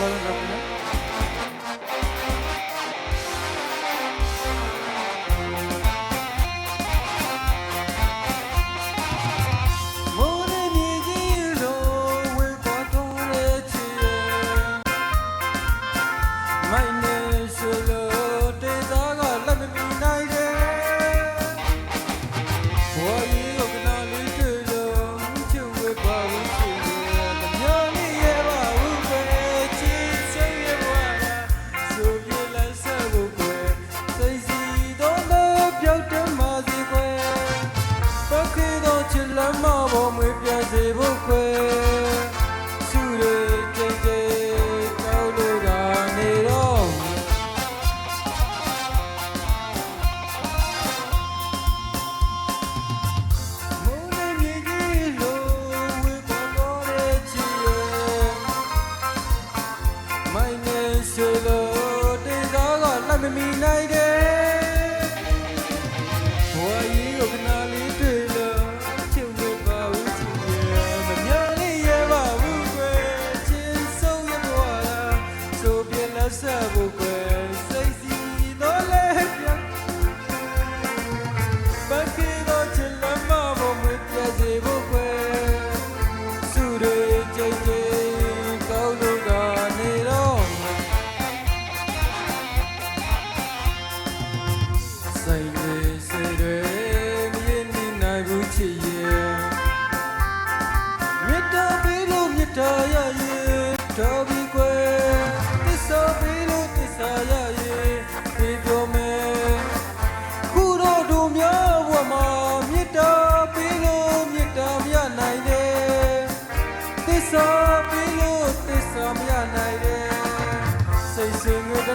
Lord, Lord, Lord. ချိုလိုတင်သောကလက်မမီနိုင်တဲ့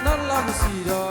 not long see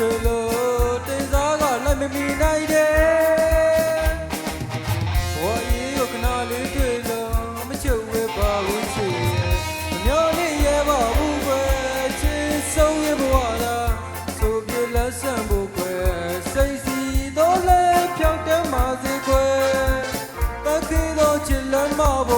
ဆိုလို့တင်စားကလိုက်မမီနိုင်တယ်ဘဝကြီးကိုခဏလေးတွေ့လို့မချုပ်ဝဲပါဘူးချေမမျော်လင့်ရပါဘူးပဲချေဆုံးရဘဝလားဆိုပြလက်ဆံဖို့ပဲစိတ်စီတော့လဲဖြောင်းတမ်းပါစေခွဲတခေတော့ချစ်လမ်းမဖို့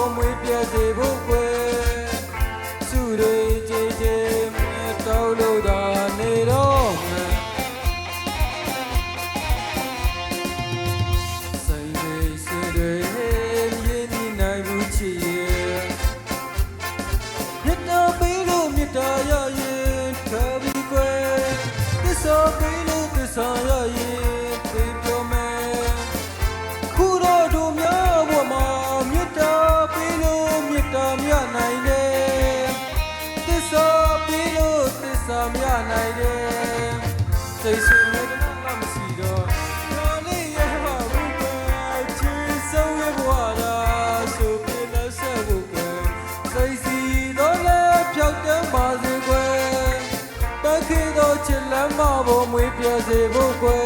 တော်မြတ်နိုင်တယ်သစ္စာပြီးလို့သစ္စာမြတ်နိုင်တယ်စိတ်ဆင်းရဲတဲ့လမ်းစီတော့တော်လေးရဟဘူးပဲချီဆုံးရဘွာလာဆိုပြလဲဆက်ဖို့ပဲစိတ်စီတော့လည်းဖြောက်တမ်းပါစေကွယ်တခေတော့ချစ်လမ်းမပေါ်မွေးပြစေဖို့ကွယ်